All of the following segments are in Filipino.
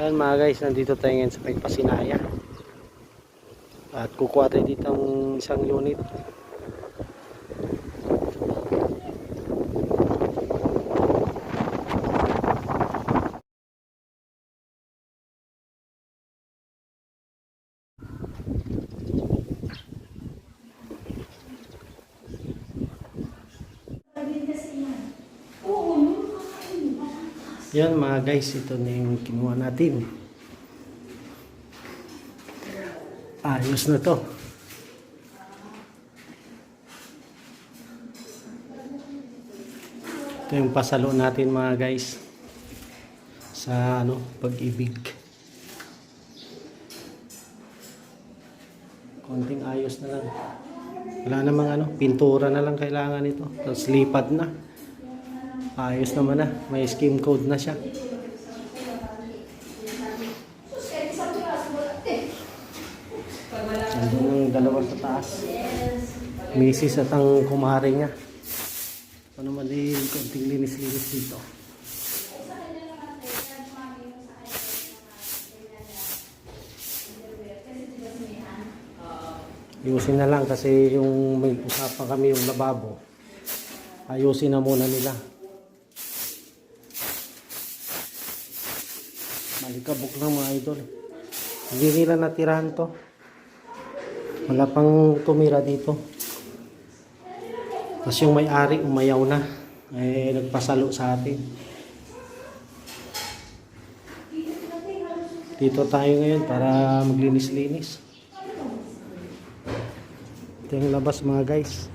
Ayan mga guys, nandito tayo ngayon sa may Pasinaya. At kukuha tayo dito ng isang unit. Yan mga guys, ito na yung kinuha natin. Ayos na to. Ito yung pasalo natin mga guys. Sa ano, pag-ibig. Konting ayos na lang. Wala namang ano, pintura na lang kailangan ito. Tapos lipad na. Ayos naman na. May scheme code na siya. Nandun ang dalawang sa taas. Misis at ang kumare niya. Ano naman eh, konting linis-linis dito. Ayusin na lang kasi yung may usapan kami yung lababo. Ayusin na muna nila. Malikabok lang mga idol. Hindi nila natirahan to. Wala pang tumira dito. Tapos yung may-ari umayaw na. Eh, nagpasalo sa atin. Dito tayo ngayon para maglinis-linis. Ito yung labas mga guys.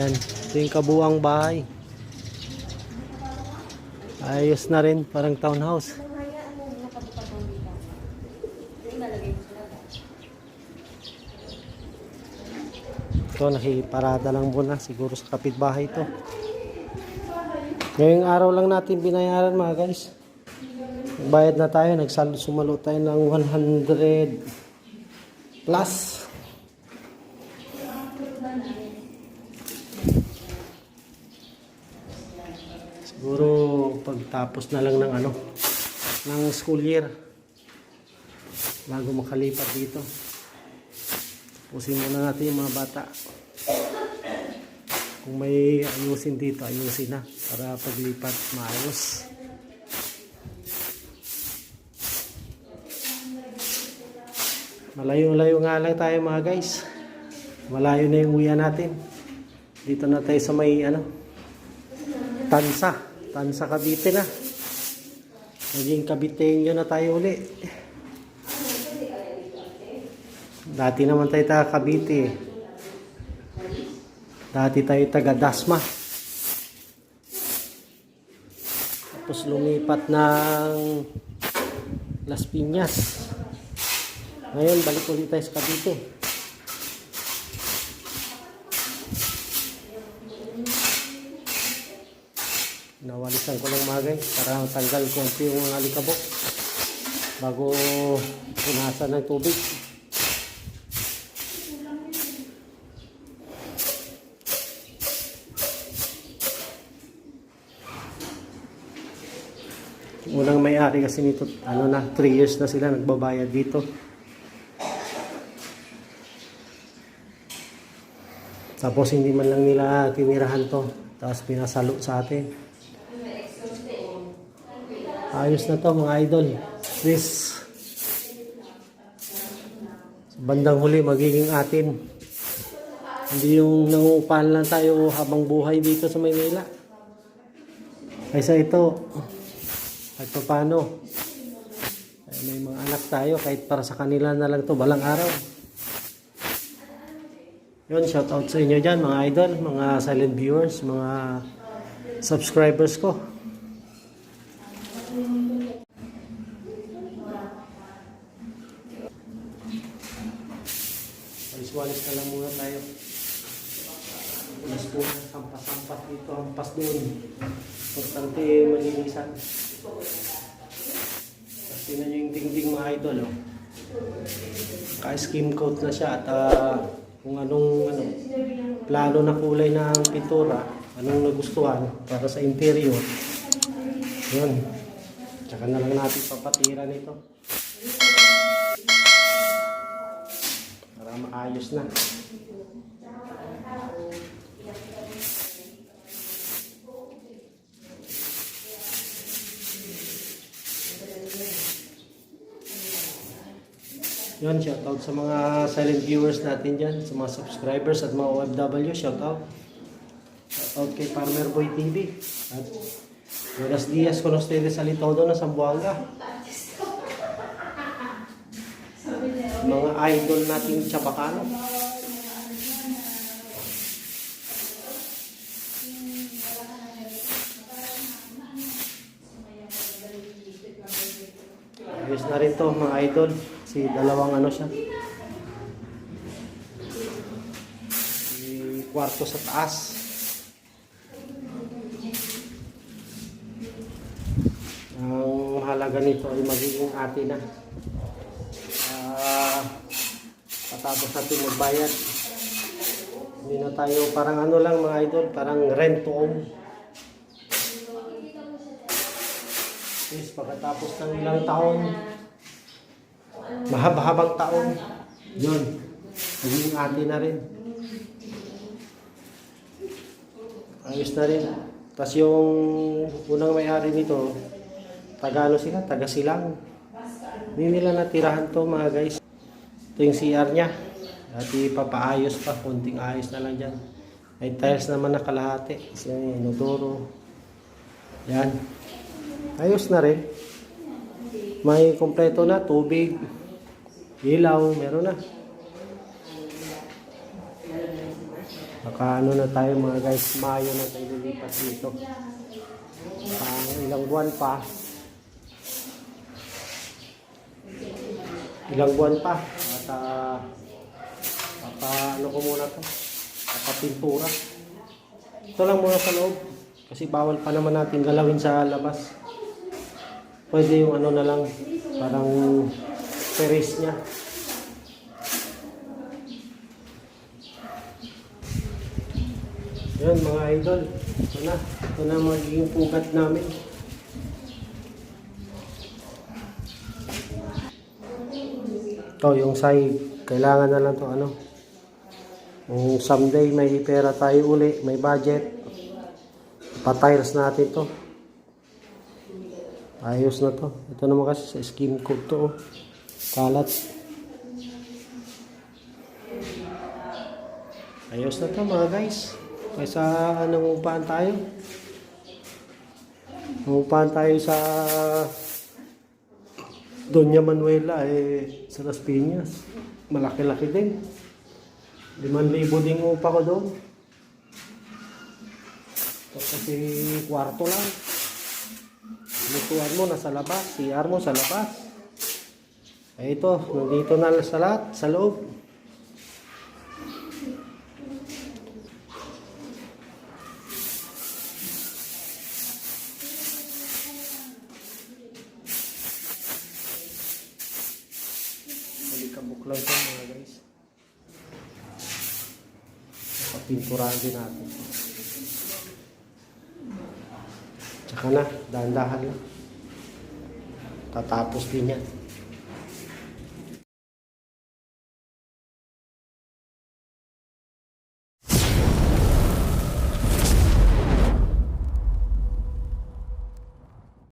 Yan. Ito yung kabuang bahay. Ayos na rin. Parang townhouse. Ito, nakiparada lang muna. Siguro sa kapitbahay to. Ngayong araw lang natin binayaran mga guys. Bayad na tayo. Nagsalo sumalo tayo ng 100 plus. Siguro pagtapos na lang ng ano ng school year bago makalipat dito. Tapusin muna natin yung mga bata. Kung may ayusin dito, ayusin na para paglipat maayos. Malayo-layo nga lang tayo mga guys. Malayo na yung uya natin. Dito na tayo sa may ano, Tansa. Tansa Cavite na. Naging Caviteño na tayo uli. Dati naman tayo taga Cavite. Dati tayo taga Dasma. Tapos lumipat ng Las Piñas. Ngayon, balik ulit tayo sa Cavite. Nawalisan ko lang mga guys para tanggal konti yung mga alikabok bago punasan ng tubig. Unang may-ari kasi nito, ano na, 3 years na sila nagbabayad dito. Tapos hindi man lang nila tinirahan to. Tapos pinasalo sa atin. Ayos na to mga idol. Please. Bandang huli magiging atin. Hindi yung nangupahan lang tayo habang buhay dito sa Maynila. Kaysa ito, kahit pa paano, eh, may mga anak tayo, kahit para sa kanila na lang to balang araw. Yun, shout out sa inyo dyan, mga idol, mga silent viewers, mga subscribers ko. Walis-walis na lang muna tayo. Walis po, sampas-sampas dito, hampas doon. Importante malinisan. Tinan nyo yung dingding mga idol, oh. Ka-skim coat na siya at ah, kung anong ano, plano na kulay ng pintura, anong nagustuhan para sa interior. Yun. Tsaka na lang natin papatira nito. Para maayos na. Yun, shoutout sa mga silent viewers natin dyan, sa mga subscribers at mga OFW, shoutout. Shoutout kay Farmer Boy TV. At buenos días con ustedes sa Litodo na Sambuanga. Mga idol nating Chabacano. Ayos na rin to mga idol. Si dalawang ano siya. Si kwarto sa taas. Ang halaga nito ay magiging atin na. Patapos natin magbayad. Hindi na tayo parang ano lang mga idol, parang rent to own. Yes, pagkatapos ng ilang taon, mahaba-habang taon, yun, magiging atin na rin. Ayos na rin. Tapos yung unang may-ari nito, Tagalo sila, taga silang. Hindi nila natirahan to mga guys. Ito yung CR niya. At ipapaayos pa, konting ayos na lang dyan. May tiles naman na kalahati. Kasi inodoro. Yan. Ayos na rin. May kompleto na, tubig, ilaw, meron na. Baka ano na tayo mga guys, Mayo na tayo lilipat dito. Pang ilang buwan pa, ilang buwan pa uh, papa, ano ko muna to. Papapintura ito lang muna sa loob. Kasi bawal pa naman natin galawin sa labas. Pwede yung ano na lang parang terrace nya yun mga idol. Ito na. Ito na magiging pugat namin to yung side. Kailangan na lang to ano. Kung someday may pera tayo uli may budget. Pa-tires natin to. Ayos na to. Ito naman kasi sa skin coat to oh. kalat. Ayos na to mga guys. Kaysa nangungupahan tayo. Nangungupahan tayo sa Doña Manuela eh sa Las Piñas. Malaki-laki din. 5,000 din upa ko doon. Ito kasi kwarto lang. Lutuan mo nasa labas, CR mo sa labas. Eh ito, nandito na sa lahat, sa loob. Lang ito mga guys. Papinturahan din natin. Tsaka na, dahan-dahan lang. Tatapos din yan.